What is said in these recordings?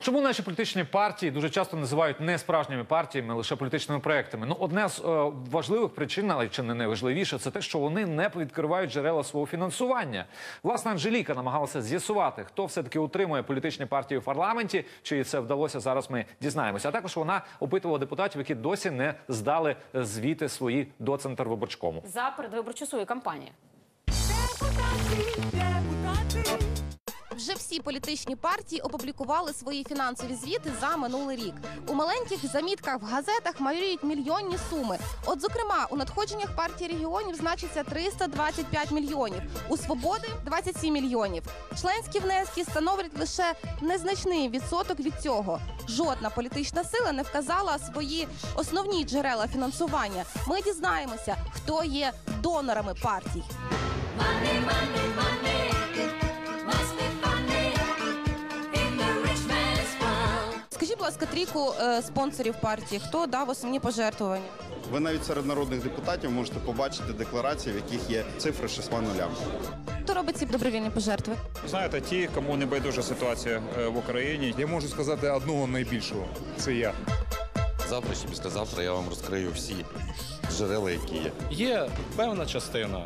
Чому наші політичні партії дуже часто називають не справжніми партіями, лише політичними проектами? Ну, одне з е, важливих причин, але чи не найважливіше, це те, що вони не відкривають джерела свого фінансування. Власне, Анжеліка намагалася з'ясувати, хто все таки утримує політичні партії в парламенті. Чи це вдалося зараз? Ми дізнаємося. А також вона опитувала депутатів, які досі не здали е, звіти свої до Центрвиборчкому. за передвиборчу свою кампанію. Вже всі політичні партії опублікували свої фінансові звіти за минулий рік. У маленьких замітках в газетах малюють мільйонні суми. От, зокрема, у надходженнях партії регіонів значиться 325 мільйонів, у свободи 27 мільйонів. Членські внески становлять лише незначний відсоток від цього. Жодна політична сила не вказала свої основні джерела фінансування. Ми дізнаємося, хто є донорами партій. Скажіть, будь ласка, трійку е, спонсорів партії. Хто дав основні пожертвування? Ви навіть серед народних депутатів можете побачити декларації, в яких є цифри шістьма нулям. Хто робить ці добровільні пожертви? Знаєте, ті, кому не байдужа ситуація е, в Україні, Я можу сказати одного найбільшого. Це я. Завтра чи післязавтра я вам розкрию всі джерела, які є. Є певна частина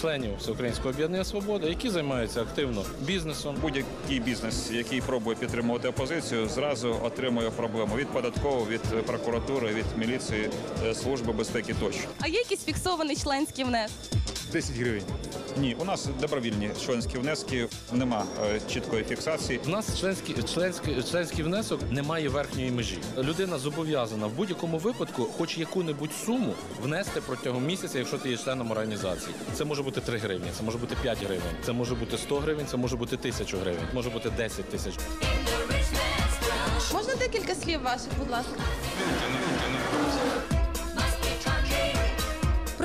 членів Всеукраїнського об'єднання Свобода, які займаються активно бізнесом. будь-який бізнес, який пробує підтримувати опозицію, зразу отримує проблему від податкової, від прокуратури, від міліції, е, служби безпеки тощо. А є якийсь фіксований членський внесок? 10 гривень. Ні, у нас добровільні членські внески, нема е, чіткої фіксації. У нас членський, членський, членський внесок не має верхньої межі. Людина зобов'язана в будь-якому випадку, хоч яку-небудь суму, внести протягом місяця, якщо ти є членом організації. Це може бути 3 гривні, це може бути 5 гривень, це може бути 100 гривень, це може бути 1000 гривень, може бути 10 тисяч. Можна декілька слів ваших, будь ласка?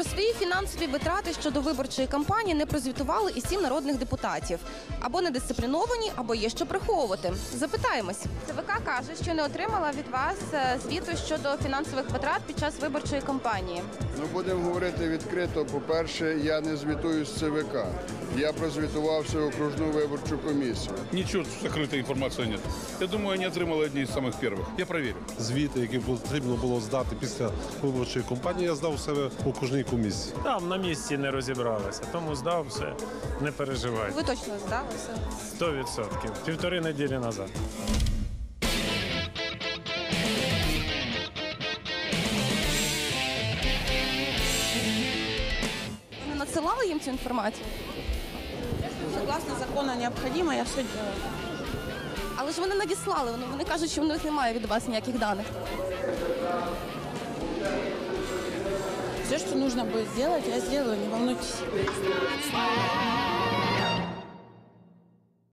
Про свої фінансові витрати щодо виборчої кампанії не прозвітували і сім народних депутатів. Або недисципліновані, або є що приховувати. Запитаємось. ЦВК каже, що не отримала від вас е, звіту щодо фінансових витрат під час виборчої кампанії. Ну, будемо говорити відкрито. По-перше, я не звітую з ЦВК. Я прозвітувався в окружну виборчу комісію. Нічого закритої інформації нет. Я думаю, вони отримали одні з самих перших. Я перевірю. звіти, які потрібно було здати після виборчої кампанії, я здав себе в окружній комісії. Там на місці не розібралися, тому здав все, не переживайте. Ви точно здалися? Сто відсотків. Півтори неділі назад. Надсилали їм цю інформацію? Согласно закону необхідно, я все делаю. Але ж вони надіслали. Вони, вони кажуть, що в них немає від вас ніяких даних. Все, что нужно будет сделать, я сделаю, не волнуйтесь.